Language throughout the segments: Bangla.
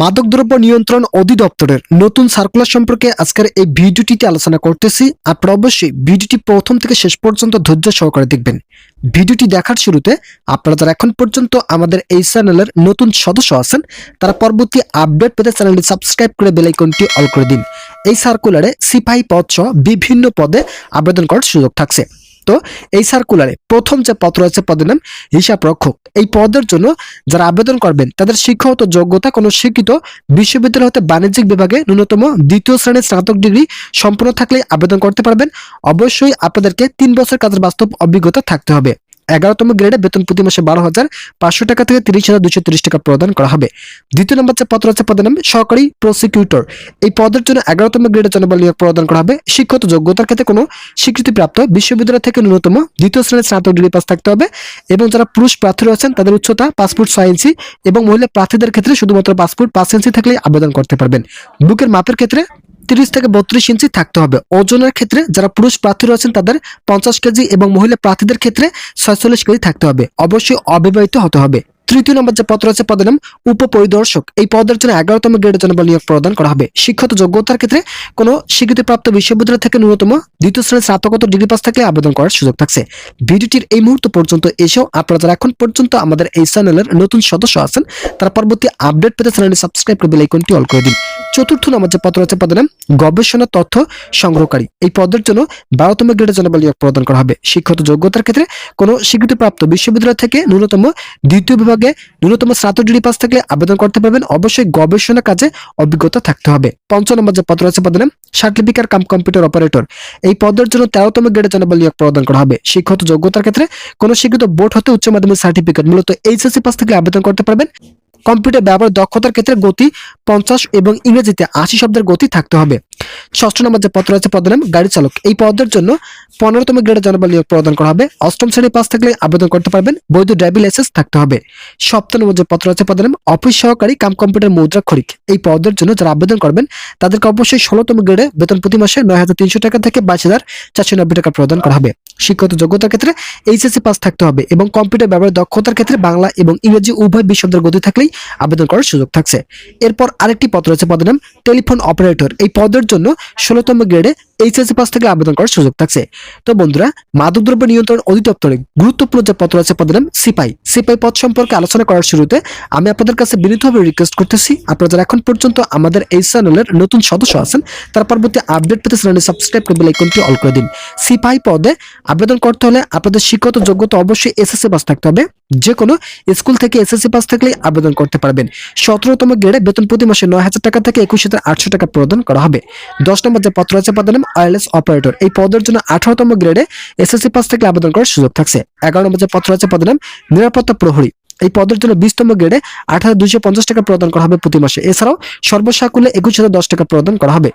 মাদকদ্রব্য নিয়ন্ত্রণ অধিদপ্তরের নতুন সার্কুলার সম্পর্কে আজকের এই ভিডিওটিতে আলোচনা করতেছি। আপনারা অবশ্যই ভিডিওটি প্রথম থেকে শেষ পর্যন্ত ধৈর্য সহকারে দেখবেন। ভিডিওটি দেখার শুরুতে আপনারা যারা এখন পর্যন্ত আমাদের এই চ্যানেলের নতুন সদস্য আছেন, তারা পরবর্তী আপডেট পেতে চ্যানেলটি সাবস্ক্রাইব করে বেল আইকনটি অল করে দিন। এই সার্কুলারে সিপাহী পদ সহ বিভিন্ন পদে আবেদন করার সুযোগ থাকছে। তো এই সার্কুলারে প্রথম যে পত্র রয়েছে পদের নাম হিসাব রক্ষক। এই পদের জন্য যারা আবেদন করবেন, তাদের শিক্ষাগত যোগ্যতা কোনো শিক্ষিত বিশ্ববিদ্যালয় হতে বাণিজ্যিক বিভাগে ন্যূনতম দ্বিতীয় শ্রেণির স্নাতক ডিগ্রি সম্পূর্ণ থাকলে আবেদন করতে পারবেন। অবশ্যই আপনাদেরকে তিন বছর কাজের বাস্তব অভিজ্ঞতা থাকতে হবে। এগারোতম গ্রেডে বেতন প্রতি মাসে বারো হাজার পাঁচশো টাকা থেকে তিরিশ হাজার দুশো তিরিশ টাকা প্রদান করা হবে। দ্বিতীয় নম্বর যে পত্র আছে, পদের নাম সহকারী প্রসিকিউটর এই পদের জন্য এগারোতম গ্রেডে জনবল নিয়োগ প্রদান করা হবে। শিক্ষত যোগ্যতার ক্ষেত্রে কোনো স্বীকৃতিপ্রাপ্ত বিশ্ববিদ্যালয় থেকে ন্যূনতম দ্বিতীয় শ্রেণির স্নাতক ডিগ্রি পাস থাকতে হবে এবং যারা পুরুষ প্রার্থী রয়েছেন, তাদের উচ্চতা পাসপোর্ট ছয় ইঞ্চি এবং মহিলা প্রার্থীদের ক্ষেত্রে শুধুমাত্র পাসপোর্ট পাঁচ ইঞ্চি থাকলে আবেদন করতে পারবেন। বুকের মাপের ক্ষেত্রে তিরিশ থেকে বত্রিশ ইঞ্চি থাকতে হবে। ওজনের ক্ষেত্রে যারা পুরুষ প্রার্থী রয়েছেন, তাদের পঞ্চাশ কেজি এবং মহিলা প্রার্থীদের ক্ষেত্রে ছয়চল্লিশ কেজি থাকতে হবে। অবশ্যই অবিবাহিত হতে হবে। তৃতীয় নম্বর যে পত্র আছে পদের নাম উপপরিদর্শক। এই পদের জন্য এগারোতম গ্রেডের জন্য নিয়োগ প্রদান করা হবে। শিক্ষত যোগ্যতার ক্ষেত্রে কোনো স্বীকৃতিপ্রাপ্ত বিশ্ববিদ্যালয় থেকে ন্যূনতম দ্বিতীয় শ্রেণির স্নাতকোত্তর ডিগ্রি পাস থাকলে আবেদন করার সুযোগ থাকছে। ভিডিওটির এই মুহূর্ত পর্যন্ত এসেও আপনারা যারা এখন পর্যন্ত আমাদের এই চ্যানেলের নতুন সদস্য আছেন, তারা পরবর্তী আপডেট পেতে চ্যানেলটি সাবস্ক্রাইব করে বেল আইকনটি অল করে দিন। চতুর্থ নম্বর যে পত্র আছে পদের নাম গবেষণা তথ্য সংগ্রহকারী। এই পদের জন্য বারোতম গ্রেডের জন্য নিয়োগ প্রদান করা হবে। শিক্ষত যোগ্যতার ক্ষেত্রে কোনো স্বীকৃতিপ্রাপ্ত বিশ্ববিদ্যালয় থেকে ন্যূনতম দ্বিতীয় বিভাগে ন্যূনতম স্নাতক ডিগ্রি পাস থাকলে আবেদন করতে পারবেন। অবশ্যই গবেষণা কাজে অভিজ্ঞতা থাকতে হবে। পঞ্চম নম্বর যে পত্র আছে পদের নাম সার্টিফিকার কাম কম্পিউটার অপারেটর। এই পদের জন্য তেরোতম গ্রেডের জন্য নিয়োগ প্রদান করা হবে। শিক্ষত যোগ্যতার ক্ষেত্রে কোনো স্বীকৃত বোর্ড হতে উচ্চ মাধ্যমিক সার্টিফিকেট, মূলত এইচএসসি পাস থেকে আবেদন করতে পারবেন। কম্পিউটার ব্যবহার দক্ষতার ক্ষেত্রে গতি পঞ্চাশ এবং ইংরেজিতে আশি শব্দের গতি থাকতে হবে। ষষ্ঠ নম্বর যে পত্র আছে পদের নাম গাড়ি চালক। এই পদের জন্য পনেরোতম গ্রেডের জনবল নিয়োগ প্রদান করা হবে। অষ্টম শ্রেণি পাস থাকলে আবেদন করতে পারবেন। বৈধ ড্রাইভিং লাইসেন্স থাকতে হবে। সপ্তম নম্বর যে পত্র আছে পদের নাম অফিস সহকারী কাম কম্পিউটার মুদ্রা খরিক। এই পদের জন্য যারা আবেদন করবেন, তাদেরকে অবশ্যই ষোলোতম গ্রেডে বেতন প্রতি মাসে নয় হাজার তিনশো টাকা থেকে বাইশ হাজার চারশো নব্বই টাকা প্রদান করা হবে। শিক্ষত যোগ্যতার ক্ষেত্রে এইচএসসি পাস থাকতে হবে এবং কম্পিউটার ব্যবহার দক্ষতার ক্ষেত্রে বাংলা এবং ইংরেজি উভয় বিশব্দের গতি থাকলেই আবেদন করার সুযোগ থাকছে। এরপর আরেকটি পদ রয়েছে, পদের নাম টেলিফোন অপারেটর। এই পদের জন্য ষোলোতম গ্রেডে এইচএসসি পাস থেকে আবেদন করার সুযোগ থাকছে। তো বন্ধুরা মাদকদ্রব্য নিয়ন্ত্রণ অধিদপ্তরে গুরুত্বপূর্ণ যে পত্র আছে পদের নাম সিপাই। সিপাই পদ সম্পর্কে আলোচনা করার শুরুতে আমি আপনাদের কাছে বিনীতভাবে রিকোয়েস্ট করতেছি, আপনারা যারা এখন পর্যন্ত আমাদের এই চ্যানেলের নতুন সদস্য আছেন, তার পরবর্তী আপডেট পেতে চ্যানেলটি সাবস্ক্রাইব করে আইকনটি অল করে দিন। সিপাই পদে আবেদন করতে হলে আপনাদের শিক্ষত যোগ্যতা অবশ্যই এসএসসি পাস থাকতে হবে। যে কোনো স্কুল থেকে এসএসসি পাস থাকলে আবেদন করতে পারবেন। সতেরোতম গ্রেডে বেতন প্রতি মাসে নয় হাজার টাকা থেকে একুশ হাজার আটশো টাকা প্রদান করা হবে। দশ নম্বর যে পত্র আছে পদের নাম ওয়ারলেস অপারেটর। এই পদের জন্য আঠারোতম গ্রেডে এসএসসি পাস থেকে আবেদন করার সুযোগ থাকছে। এগারো নম্বর যে পত্র আছে পদের নাম নিরাপত্তা প্রহরী। এই পদের জন্য বিশতম গ্রেডে আট হাজার দুইশো পঞ্চাশ টাকা প্রদান করা হবে প্রতি মাসে। এছাড়াও সর্বসাকুলে একুশ হাজার দশ টাকা প্রদান করা হবে।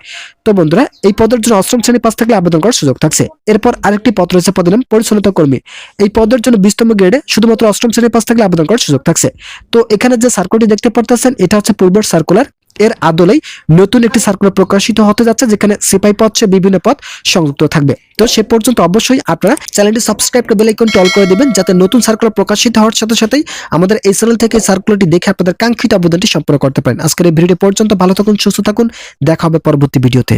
তো বন্ধুরা, এই পদের জন্য অষ্টম শ্রেণি পাশ থাকলে আবেদন করার সুযোগ থাকছে। এরপর আরেকটি পদ রয়েছে পদের নাম পরিচ্ছন্নতা কর্মী। এই পদের জন্য বিশতম গ্রেডে শুধুমাত্র অষ্টম শ্রেণি পাশ থাকলে আবেদন করার সুযোগ থাকছে। তো এখানে যে সার্কুলটি দেখতে পারতেছেন, এটা হচ্ছে পূর্বের সার্কুলার এর আদলেই নতুন একটি সার্কুলার প্রকাশিত হতে যাচ্ছে, যেখানে সিপাই পথ সে বিভিন্ন পথ সংযুক্ত থাকবে। তো সে পর্যন্ত অবশ্যই আপনারা চ্যানেলটি সাবস্ক্রাইব করে বেলাইকন টল করে দেবেন, যাতে নতুন সার্কুলার প্রকাশিত হওয়ার সাথে সাথেই আমাদের এই চ্যানেল থেকে সার্কুলারটি দেখে আপনাদের কাঙ্ক্ষিত অবদানটি সম্পন্ন করতে পারেন। আজকের এই ভিডিও পর্যন্ত ভালো থাকুন, সুস্থ থাকুন। দেখা হবে পরবর্তী ভিডিওতে।